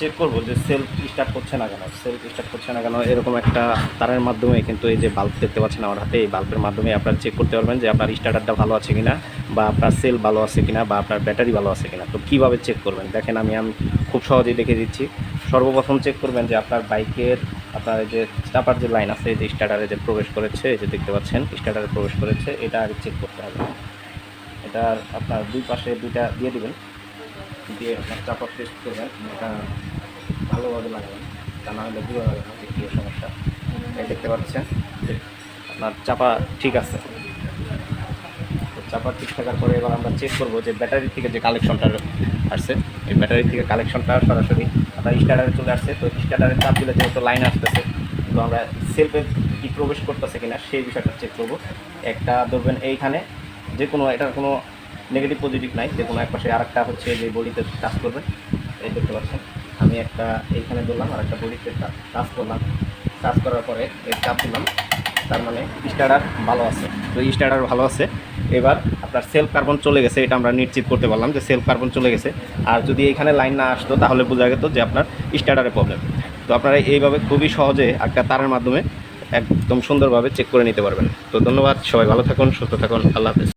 Check করব যে self start করছে না কেন। সেলফ স্টার্ট করছে না কেন এরকম একটা তারের মাধ্যমে কিন্তু এই যে বাল্ব দেখতে পাচ্ছেন আমার হাতে, এই বাল্বের মাধ্যমে আপনারা চেক করতে পারবেন যে আপনার স্টার্টারটা ভালো আছে কিনা বা আপনার সেল ভালো আছে কিনা বা আপনার ব্যাটারি ভালো আছে কিনা। তো কীভাবে চেক করবেন? দেখেন আমি আমি খুব সহজেই দেখে দিচ্ছি। সর্বপ্রথম চেক করবেন যে আপনার বাইকের, আপনার যে চাপার যে লাইন আছে, এই যে স্টার্টারে যে প্রবেশ করেছে, এই যে দেখতে পাচ্ছেন স্টার্টারে প্রবেশ করেছে, এটা আর চেক করতে হবে। এটার আপনার দুই পাশে দুইটা দিয়ে দিবেন। দিয়ে আপনার চাপা টেস্ট করবেন এটা ভালোভাবে লাগাবেন তা না হলে দূরে লাগাবেন যে কী সমস্যা? দেখতে পাচ্ছেন, যে আপনার চাপা ঠিক আছে। চাপা ঠিক থাকার পরে এবার আমরা চেক করব যে ব্যাটারি থেকে যে কালেকশনটা আসছে, এই ব্যাটারি থেকে কালেকশনটা সরাসরি আপনার স্টার্টারে চলে আসছে। তো স্টার্টারের চাপ দিলে যেহেতু লাইন আসতেছে তো আমরা সেলফে কি প্রবেশ করতেছে কিনা সেই বিষয়টা চেক করব। একটা ধরবেন এইখানে যে কোনো এটার কোনো নেগেটিভ পজিটিভ নাই যে কোনো এক পাশে আরেকটা হচ্ছে যে বডিতে টাচ করবে, এই দেখতে পাচ্ছেন। আমি একটা এইখানে ধরলাম আর একটা বডিতে টাচ করলাম। টাচ করার পরে এই চাপ দিলাম, তার মানে স্টার্টার ভালো আছে। তো স্টার্টার ভালো আছে। এবার আপনার সেলফ কার্বন চলে গেছে, এটা আমরা নিশ্চিত করতে পারলাম যে সেলফ কার্বন চলে গেছে। আর যদি এখানে লাইন না আসতো, তাহলে বোঝা যেত যে আপনার স্টার্টারে প্রবলেম। তো আপনারা এইভাবে খুবই সহজে একটা তারের মাধ্যমে একদম সুন্দরভাবে চেক করে নিতে পারবেন। তো ধন্যবাদ, সবাই ভালো থাকুন, সুস্থ থাকুন, আল্লাহ হাফেজ।